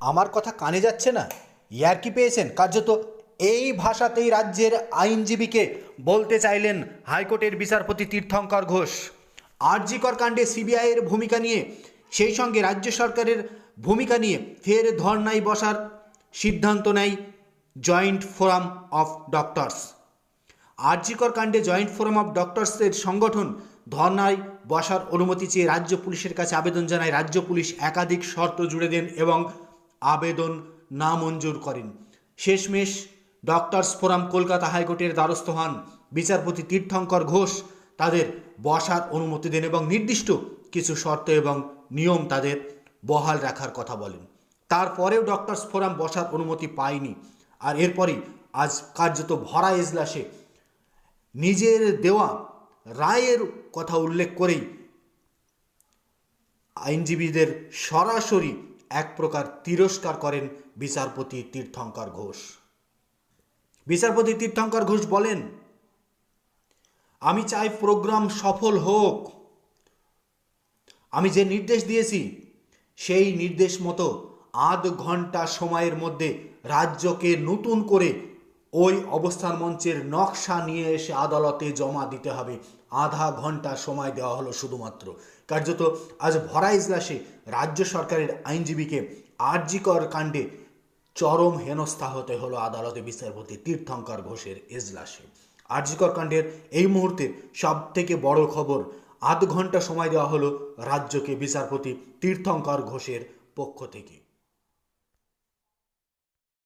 আমার কথা কানে যাচ্ছে না? ইয়ার কি পেয়েছেন? কার্যত এই ভাষাতেই রাজ্যের আইনজীবীকে বলতে চাইলেন হাইকোর্টের বিচারপতি তীর্থঙ্কর ঘোষ। আরজিকর কাণ্ডে সিবিআইয়ের ভূমিকা নিয়ে, সেই সঙ্গে রাজ্য সরকারের ভূমিকা নিয়ে ফের ধর্নায় বসার সিদ্ধান্ত নেয় joint forum of doctors. RG Kar কাণ্ডে জয়েন্ট ফোরাম অফ ডক্টরসের সংগঠন ধর্নায় বসার অনুমতি চেয়ে রাজ্য পুলিশের কাছে আবেদন জানায় রাজ্য পুলিশ একাধিক শর্ত জুড়ে দেন এবং আবেদন নামঞ্জুর করেন। শেষমেশ ডক্টরস ফোরাম কলকাতা হাইকোর্টের দ্বারস্থ হন বিচারপতি তীর্থঙ্কর ঘোষ। তাদের বসার অনুমতি দেন এবং নির্দিষ্ট কিছু শর্ত এবং নিয়ম তাদের বহাল রাখার কথা বলেন। তারপরেও ডক্টরস ফোরাম বসার অনুমতি পায়নি। আর এরপরই আজ কার্যত ভরা এজলাসে নিজের দেওয়া রায়ের কথা উল্লেখ করেই আইনজীবীদের সরাসরি এক প্রকার তিরস্কার করেন বিচারপতি তীর্থঙ্কর ঘোষ। বিচারপতি তীর্থঙ্কর ঘোষ বলেন, আমি চাই প্রোগ্রাম সফল হোক। আমি যে নির্দেশ দিয়েছি, সেই নির্দেশ মতো আধ ঘণ্টা সময়ের মধ্যে রাজ্যকে নতুন করে ওই অবস্থান মঞ্চের নকশা নিয়ে এসে আদালতে জমা দিতে হবে। আধা ঘণ্টা সময় দেওয়া হলো শুধুমাত্র। কার্যত আজ ভরা ইজলাসে রাজ্য সরকারের আইনজীবীকে আরজিকর কাণ্ডে চরম হেনস্থা হতে হলো আদালতে বিচারপতি তীর্থঙ্কর ঘোষের এজলাসে আরজিকর কাণ্ডের এই মুহূর্তে সব থেকে বড় খবর, আধ ঘণ্টা সময় দেওয়া হলো রাজ্যকে বিচারপতি তীর্থঙ্কর ঘোষের পক্ষ থেকে।